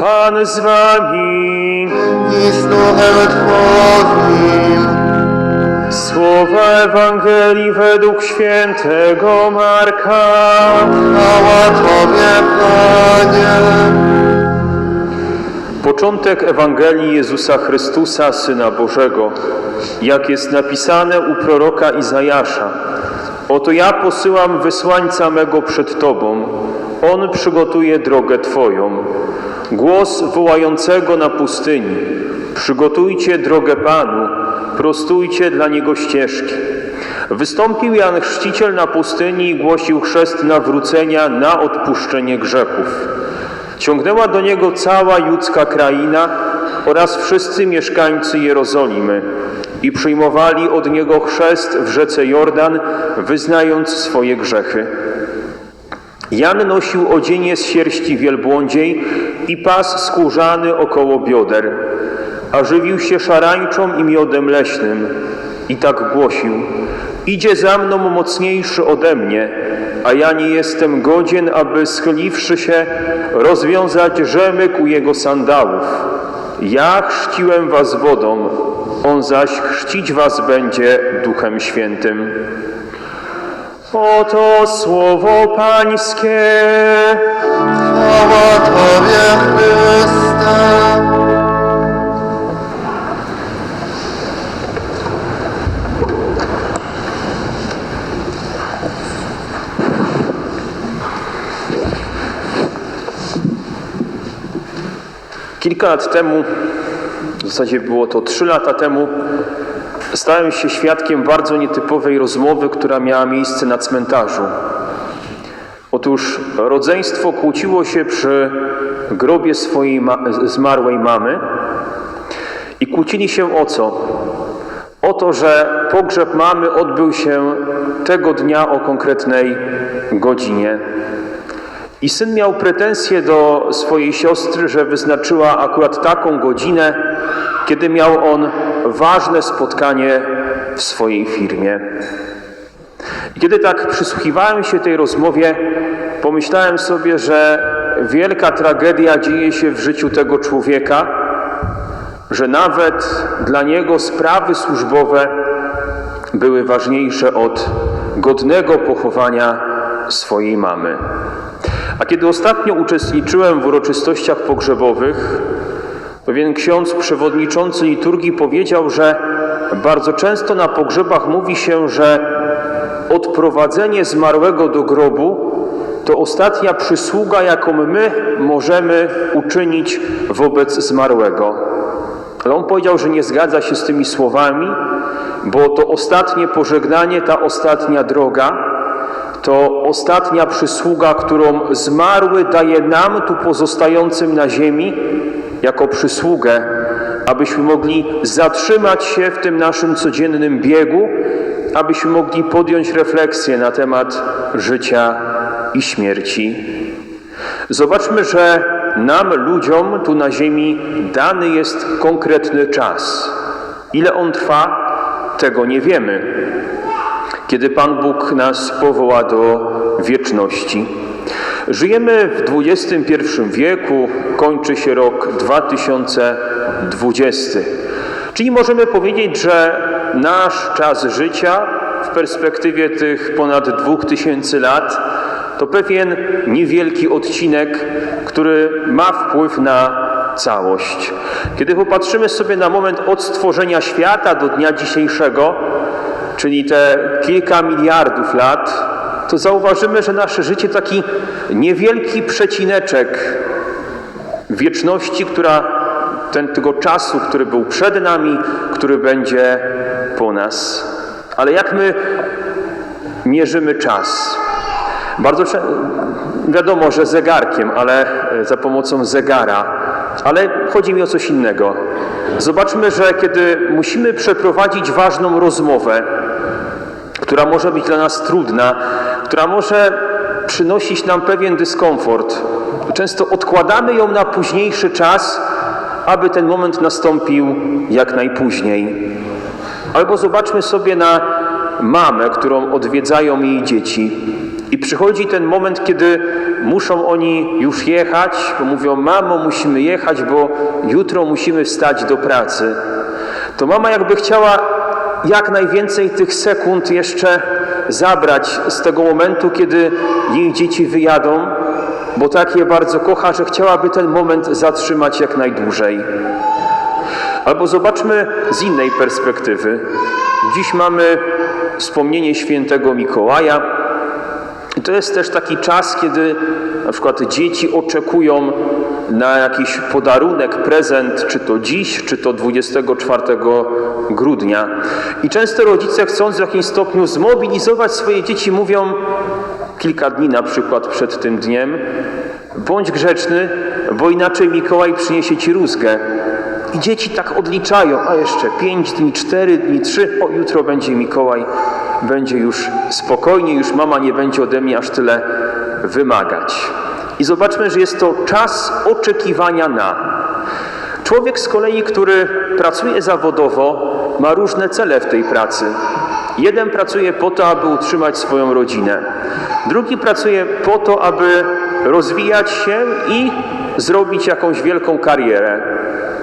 Pan z wami. i z duchem Twoim. Słowa Ewangelii według świętego Marka. Chwała Tobie, Panie. Początek Ewangelii Jezusa Chrystusa, Syna Bożego, jak jest napisane u proroka Izajasza. Oto ja posyłam wysłańca mego przed Tobą. On przygotuje drogę Twoją. Głos wołającego na pustyni. Przygotujcie drogę Panu, prostujcie dla Niego ścieżki. Wystąpił Jan Chrzciciel na pustyni i głosił chrzest nawrócenia na odpuszczenie grzechów. Ciągnęła do niego cała judzka kraina oraz wszyscy mieszkańcy Jerozolimy i przyjmowali od niego chrzest w rzece Jordan, wyznając swoje grzechy. Jan nosił odzienie z sierści wielbłądziej i pas skórzany około bioder, a żywił się szarańczą i miodem leśnym. I tak głosił: Idzie za mną mocniejszy ode mnie, a ja nie jestem godzien, aby schyliwszy się, rozwiązać rzemyk u jego sandałów. Ja chrzciłem was wodą, on zaś chrzcić was będzie Duchem Świętym. Oto słowo Pańskie. Chwała Tobie, Chryste. Kilka lat temu, w zasadzie było to trzy lata temu, stałem się świadkiem bardzo nietypowej rozmowy, która miała miejsce na cmentarzu. Otóż rodzeństwo kłóciło się przy grobie swojej ma zmarłej mamy i kłócili się o co? O to, że pogrzeb mamy odbył się tego dnia o konkretnej godzinie. I syn miał pretensje do swojej siostry, że wyznaczyła akurat taką godzinę, kiedy miał on ważne spotkanie w swojej firmie. I kiedy tak przysłuchiwałem się tej rozmowie, pomyślałem sobie, że wielka tragedia dzieje się w życiu tego człowieka, że nawet dla niego sprawy służbowe były ważniejsze od godnego pochowania swojej mamy. A kiedy ostatnio uczestniczyłem w uroczystościach pogrzebowych, pewien ksiądz przewodniczący liturgii powiedział, że bardzo często na pogrzebach mówi się, że odprowadzenie zmarłego do grobu to ostatnia przysługa, jaką my możemy uczynić wobec zmarłego. Ale on powiedział, że nie zgadza się z tymi słowami, bo to ostatnie pożegnanie, ta ostatnia droga, to ostatnia przysługa, którą zmarły daje nam, tu pozostającym na ziemi, jako przysługę, abyśmy mogli zatrzymać się w tym naszym codziennym biegu, abyśmy mogli podjąć refleksję na temat życia i śmierci. Zobaczmy, że nam, ludziom tu na ziemi, dany jest konkretny czas. Ile on trwa, tego nie wiemy kiedy Pan Bóg nas powoła do wieczności. Żyjemy w XXI wieku, kończy się rok 2020. Czyli możemy powiedzieć, że nasz czas życia w perspektywie tych ponad 2000 lat to pewien niewielki odcinek, który ma wpływ na całość. Kiedy popatrzymy sobie na moment od stworzenia świata do dnia dzisiejszego, czyli te kilka miliardów lat, to zauważymy, że nasze życie taki niewielki przecineczek wieczności, która ten, tego czasu, który był przed nami, który będzie po nas. Ale jak my mierzymy czas? Bardzo wiadomo, że zegarkiem, ale za pomocą zegara. Ale chodzi mi o coś innego. Zobaczmy, że kiedy musimy przeprowadzić ważną rozmowę, która może być dla nas trudna, która może przynosić nam pewien dyskomfort, często odkładamy ją na późniejszy czas, aby ten moment nastąpił jak najpóźniej. Albo zobaczmy sobie na mamę, którą odwiedzają jej dzieci. I przychodzi ten moment, kiedy muszą oni już jechać, bo mówią: Mamo, musimy jechać, bo jutro musimy wstać do pracy. To mama jakby chciała jak najwięcej tych sekund jeszcze zabrać z tego momentu, kiedy jej dzieci wyjadą, bo tak je bardzo kocha, że chciałaby ten moment zatrzymać jak najdłużej. Albo zobaczmy z innej perspektywy. Dziś mamy wspomnienie świętego Mikołaja. To jest też taki czas, kiedy na przykład dzieci oczekują na jakiś podarunek, prezent, czy to dziś, czy to 24 grudnia. I często rodzice, chcąc w jakimś stopniu zmobilizować swoje dzieci, mówią kilka dni na przykład przed tym dniem: bądź grzeczny, bo inaczej Mikołaj przyniesie ci rózgę. I dzieci tak odliczają, a jeszcze pięć dni, cztery dni, trzy, o jutro będzie Mikołaj, będzie już spokojnie, już mama nie będzie ode mnie aż tyle wymagać. I zobaczmy, że jest to czas oczekiwania na. Człowiek z kolei, który pracuje zawodowo, ma różne cele w tej pracy. Jeden pracuje po to, aby utrzymać swoją rodzinę. Drugi pracuje po to, aby rozwijać się i zrobić jakąś wielką karierę.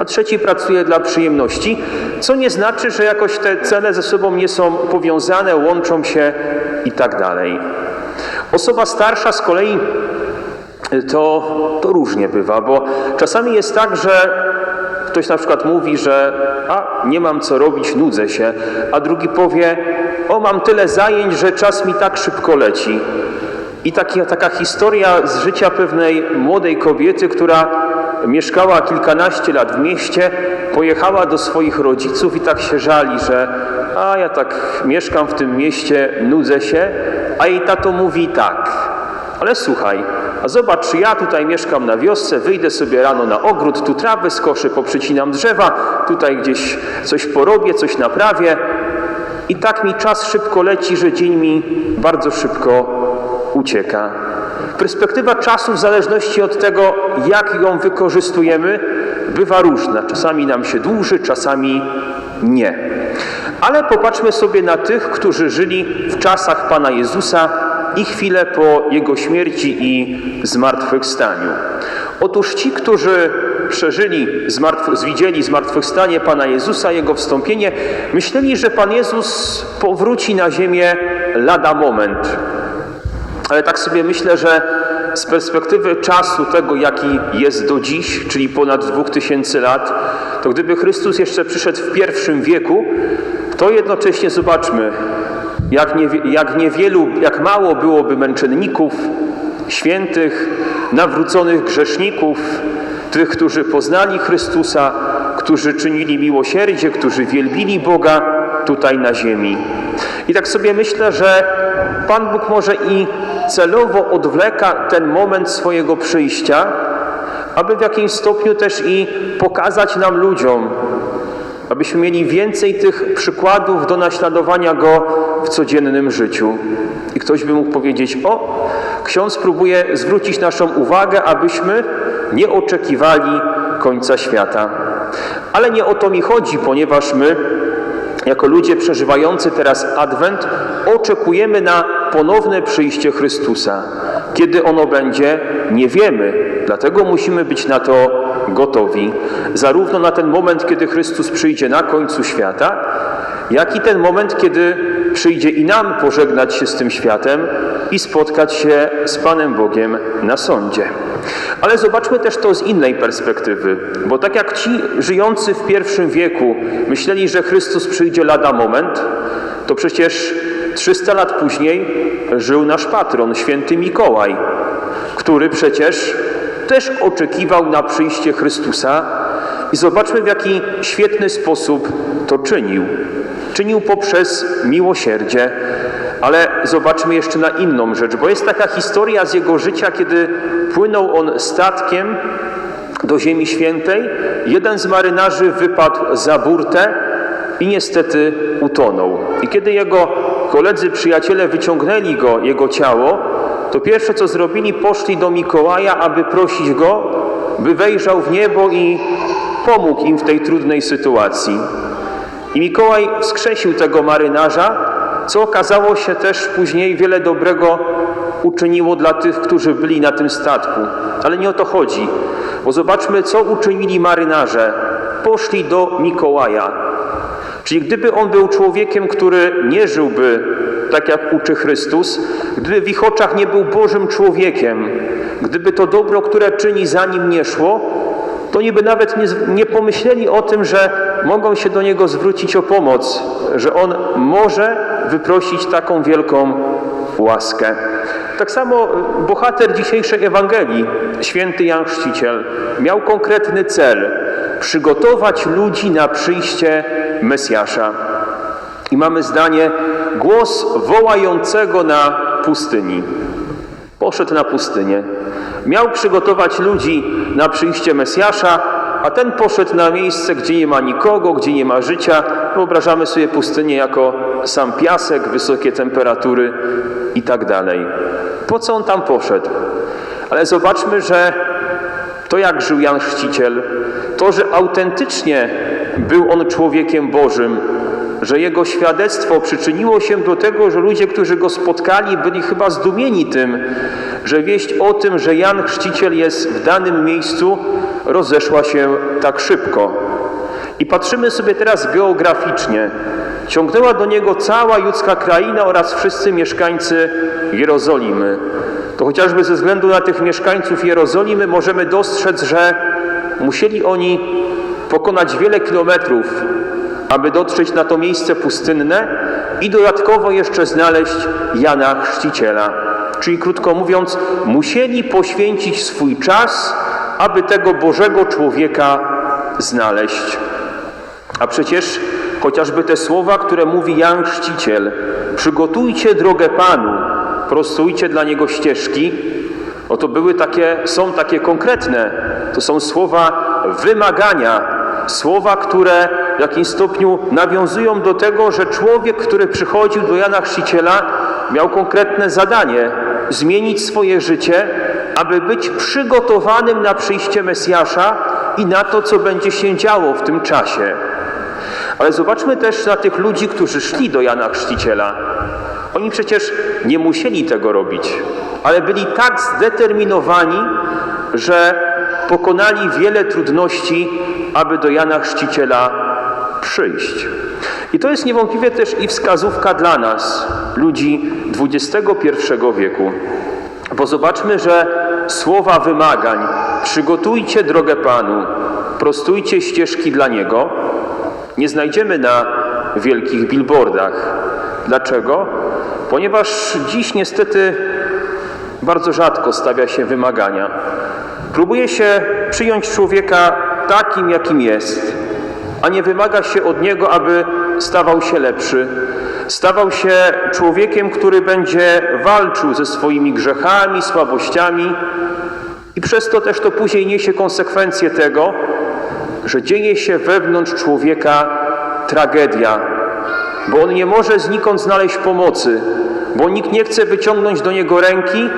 A trzeci pracuje dla przyjemności, co nie znaczy, że jakoś te cele ze sobą nie są powiązane, łączą się i tak dalej. Osoba starsza z kolei to, to różnie bywa, bo czasami jest tak, że ktoś na przykład mówi, że a nie mam co robić, nudzę się, a drugi powie, o mam tyle zajęć, że czas mi tak szybko leci. I taki, taka historia z życia pewnej młodej kobiety, która mieszkała kilkanaście lat w mieście, pojechała do swoich rodziców i tak się żali, że a ja tak mieszkam w tym mieście, nudzę się, a jej tato mówi tak, ale słuchaj, a zobacz, ja tutaj mieszkam na wiosce, wyjdę sobie rano na ogród, tu trawę skoszę, poprzycinam drzewa, tutaj gdzieś coś porobię, coś naprawię. I tak mi czas szybko leci, że dzień mi bardzo szybko ucieka. Perspektywa czasu w zależności od tego, jak ją wykorzystujemy, bywa różna. Czasami nam się dłuży, czasami nie. Ale popatrzmy sobie na tych, którzy żyli w czasach Pana Jezusa i chwilę po Jego śmierci i zmartwychwstaniu. Otóż ci, którzy przeżyli, zmartw- zwidzieli zmartwychwstanie Pana Jezusa, Jego wstąpienie, myśleli, że Pan Jezus powróci na ziemię lada moment. Ale tak sobie myślę, że z perspektywy czasu tego, jaki jest do dziś, czyli ponad 2000 lat, to gdyby Chrystus jeszcze przyszedł w pierwszym wieku, to jednocześnie zobaczmy, jak, niewie, jak niewielu, jak mało byłoby męczenników, świętych, nawróconych grzeszników, tych, którzy poznali Chrystusa, którzy czynili miłosierdzie, którzy wielbili Boga tutaj na ziemi. I tak sobie myślę, że Pan Bóg może i celowo odwleka ten moment swojego przyjścia, aby w jakimś stopniu też i pokazać nam ludziom, abyśmy mieli więcej tych przykładów do naśladowania Go w codziennym życiu. I ktoś by mógł powiedzieć, o, ksiądz próbuje zwrócić naszą uwagę, abyśmy nie oczekiwali końca świata. Ale nie o to mi chodzi, ponieważ my, jako ludzie przeżywający teraz Adwent, oczekujemy na ponowne przyjście Chrystusa. Kiedy ono będzie, nie wiemy, dlatego musimy być na to gotowi, zarówno na ten moment, kiedy Chrystus przyjdzie na końcu świata, jak i ten moment, kiedy przyjdzie i nam pożegnać się z tym światem i spotkać się z Panem Bogiem na sądzie. Ale zobaczmy też to z innej perspektywy, bo tak jak ci żyjący w pierwszym wieku myśleli, że Chrystus przyjdzie lada moment, to przecież 300 lat później żył nasz patron, święty Mikołaj, który przecież też oczekiwał na przyjście Chrystusa i zobaczmy w jaki świetny sposób to czynił. Czynił poprzez miłosierdzie, ale zobaczmy jeszcze na inną rzecz, bo jest taka historia z jego życia, kiedy płynął on statkiem do Ziemi Świętej. Jeden z marynarzy wypadł za burtę i niestety utonął. I kiedy jego koledzy, przyjaciele wyciągnęli go, jego ciało, to pierwsze co zrobili, poszli do Mikołaja, aby prosić go, by wejrzał w niebo i pomógł im w tej trudnej sytuacji. I Mikołaj wskrzesił tego marynarza, co okazało się też później wiele dobrego uczyniło dla tych, którzy byli na tym statku. Ale nie o to chodzi, bo zobaczmy, co uczynili marynarze. Poszli do Mikołaja. Czyli gdyby on był człowiekiem, który nie żyłby tak jak uczy Chrystus, gdyby w ich oczach nie był Bożym człowiekiem, gdyby to dobro, które czyni za nim nie szło, to niby nawet nie, nie pomyśleli o tym, że mogą się do niego zwrócić o pomoc, że on może wyprosić taką wielką łaskę. Tak samo bohater dzisiejszej Ewangelii, święty Jan Chrzciciel, miał konkretny cel przygotować ludzi na przyjście Mesjasza. I mamy zdanie: głos wołającego na pustyni. Poszedł na pustynię. Miał przygotować ludzi na przyjście Mesjasza, a ten poszedł na miejsce, gdzie nie ma nikogo, gdzie nie ma życia. Wyobrażamy sobie pustynię jako sam piasek, wysokie temperatury i tak dalej. Po co on tam poszedł? Ale zobaczmy, że to jak żył Jan Chrzciciel, to, że autentycznie był on człowiekiem Bożym, że jego świadectwo przyczyniło się do tego, że ludzie, którzy go spotkali, byli chyba zdumieni tym, że wieść o tym, że Jan Chrzciciel jest w danym miejscu, rozeszła się tak szybko. I patrzymy sobie teraz geograficznie. Ciągnęła do niego cała judzka kraina oraz wszyscy mieszkańcy Jerozolimy. To chociażby ze względu na tych mieszkańców Jerozolimy możemy dostrzec, że musieli oni pokonać wiele kilometrów, aby dotrzeć na to miejsce pustynne i dodatkowo jeszcze znaleźć Jana Chrzciciela. Czyli krótko mówiąc, musieli poświęcić swój czas, aby tego Bożego człowieka znaleźć. A przecież chociażby te słowa, które mówi Jan Chrzciciel, przygotujcie drogę Panu, prostujcie dla Niego ścieżki, no to były takie, są takie konkretne. To są słowa wymagania, słowa, które w jakimś stopniu nawiązują do tego, że człowiek, który przychodził do Jana Chrzciciela, miał konkretne zadanie zmienić swoje życie, aby być przygotowanym na przyjście Mesjasza i na to, co będzie się działo w tym czasie. Ale zobaczmy też na tych ludzi, którzy szli do Jana Chrzciciela. Oni przecież nie musieli tego robić, ale byli tak zdeterminowani, że pokonali wiele trudności, aby do Jana Chrzciciela przyjść. I to jest niewątpliwie też i wskazówka dla nas, ludzi XXI wieku. Bo zobaczmy, że słowa wymagań, przygotujcie drogę Panu, prostujcie ścieżki dla Niego, nie znajdziemy na wielkich billboardach. Dlaczego? Ponieważ dziś niestety bardzo rzadko stawia się wymagania. Próbuje się przyjąć człowieka takim, jakim jest, a nie wymaga się od niego, aby stawał się lepszy. Stawał się człowiekiem, który będzie walczył ze swoimi grzechami, słabościami i przez to też to później niesie konsekwencje tego, że dzieje się wewnątrz człowieka tragedia, bo on nie może znikąd znaleźć pomocy, bo nikt nie chce wyciągnąć do niego ręki,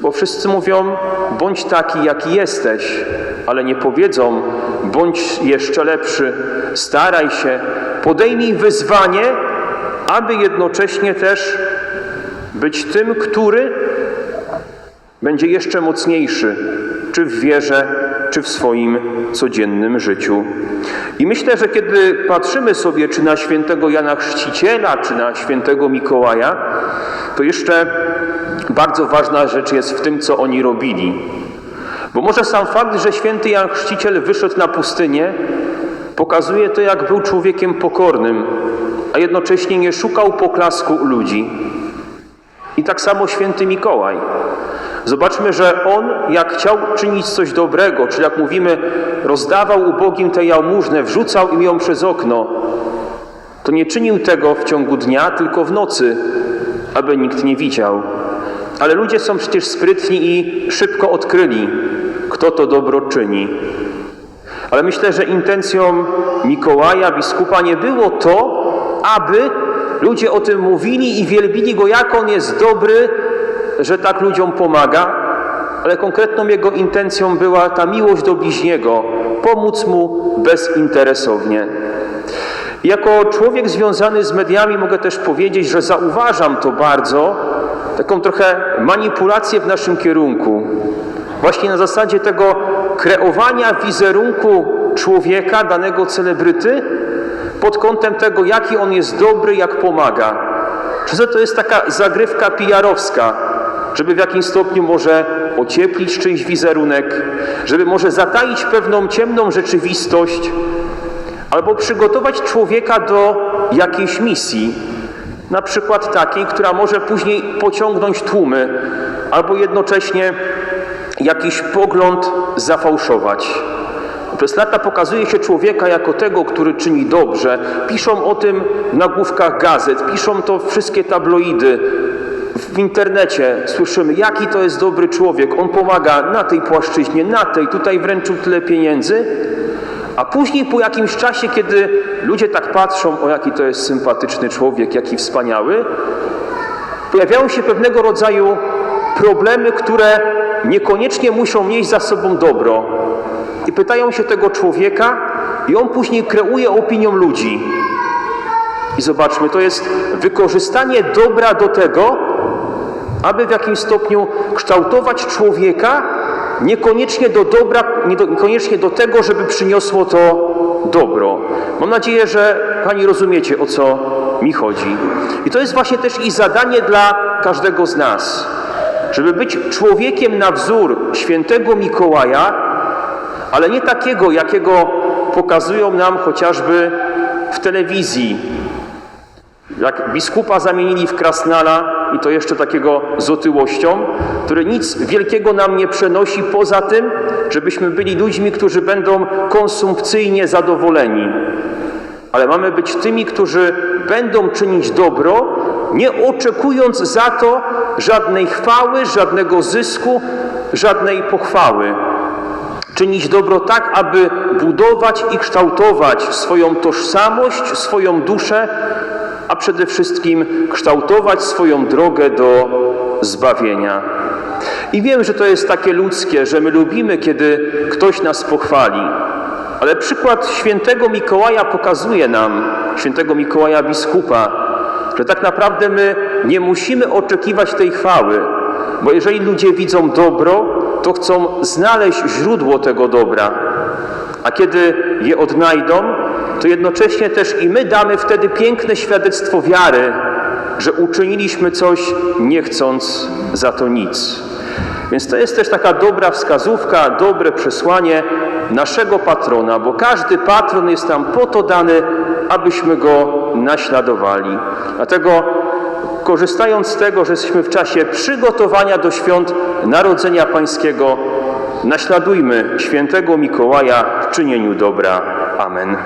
bo wszyscy mówią: bądź taki, jaki jesteś, ale nie powiedzą: bądź jeszcze lepszy, staraj się, podejmij wyzwanie, aby jednocześnie też być tym, który będzie jeszcze mocniejszy, czy w wierze, czy w swoim codziennym życiu. I myślę, że kiedy patrzymy sobie, czy na świętego Jana Chrzciciela, czy na świętego Mikołaja, to jeszcze bardzo ważna rzecz jest w tym, co oni robili. Bo może sam fakt, że święty Jan Chrzciciel wyszedł na pustynię, pokazuje to, jak był człowiekiem pokornym, a jednocześnie nie szukał poklasku u ludzi. I tak samo święty Mikołaj. Zobaczmy, że on, jak chciał czynić coś dobrego, czy jak mówimy, rozdawał ubogim tę jałmużnę, wrzucał im ją przez okno, to nie czynił tego w ciągu dnia, tylko w nocy, aby nikt nie widział. Ale ludzie są przecież sprytni i szybko odkryli, kto to dobro czyni. Ale myślę, że intencją Mikołaja, biskupa, nie było to, aby ludzie o tym mówili i wielbili go, jak on jest dobry, że tak ludziom pomaga, ale konkretną jego intencją była ta miłość do bliźniego, pomóc mu bezinteresownie. Jako człowiek związany z mediami mogę też powiedzieć, że zauważam to bardzo, taką trochę manipulację w naszym kierunku. Właśnie na zasadzie tego kreowania wizerunku człowieka, danego celebryty, pod kątem tego, jaki on jest dobry, jak pomaga. Często to jest taka zagrywka PR-owska, żeby w jakimś stopniu może ocieplić czyjś wizerunek, żeby może zataić pewną ciemną rzeczywistość, albo przygotować człowieka do jakiejś misji, na przykład takiej, która może później pociągnąć tłumy, albo jednocześnie jakiś pogląd zafałszować. Przez lata pokazuje się człowieka jako tego, który czyni dobrze. Piszą o tym w nagłówkach gazet, piszą to wszystkie tabloidy. W internecie słyszymy, jaki to jest dobry człowiek. On pomaga na tej płaszczyźnie, na tej, tutaj wręczył tyle pieniędzy. A później po jakimś czasie, kiedy ludzie tak patrzą, o jaki to jest sympatyczny człowiek, jaki wspaniały, pojawiają się pewnego rodzaju problemy, które niekoniecznie muszą nieść za sobą dobro. I pytają się tego człowieka, i on później kreuje opinią ludzi. I zobaczmy, to jest wykorzystanie dobra do tego, aby w jakimś stopniu kształtować człowieka, niekoniecznie do dobra, niekoniecznie do tego, żeby przyniosło to dobro. Mam nadzieję, że Pani rozumiecie, o co mi chodzi. I to jest właśnie też i zadanie dla każdego z nas, żeby być człowiekiem na wzór świętego Mikołaja, ale nie takiego, jakiego pokazują nam chociażby w telewizji, jak biskupa zamienili w krasnala i to jeszcze takiego z otyłością, który nic wielkiego nam nie przenosi poza tym, żebyśmy byli ludźmi, którzy będą konsumpcyjnie zadowoleni. Ale mamy być tymi, którzy będą czynić dobro, nie oczekując za to żadnej chwały, żadnego zysku, żadnej pochwały. Czynić dobro tak, aby budować i kształtować swoją tożsamość, swoją duszę, a przede wszystkim kształtować swoją drogę do zbawienia. I wiem, że to jest takie ludzkie, że my lubimy, kiedy ktoś nas pochwali. Ale przykład świętego Mikołaja pokazuje nam, świętego Mikołaja biskupa, że tak naprawdę my nie musimy oczekiwać tej chwały, bo jeżeli ludzie widzą dobro, to chcą znaleźć źródło tego dobra. A kiedy je odnajdą, to jednocześnie też i my damy wtedy piękne świadectwo wiary, że uczyniliśmy coś nie chcąc za to nic. Więc to jest też taka dobra wskazówka, dobre przesłanie naszego patrona, bo każdy patron jest nam po to dany, abyśmy go naśladowali. Dlatego korzystając z tego, że jesteśmy w czasie przygotowania do świąt Narodzenia Pańskiego, naśladujmy świętego Mikołaja w czynieniu dobra. Amen.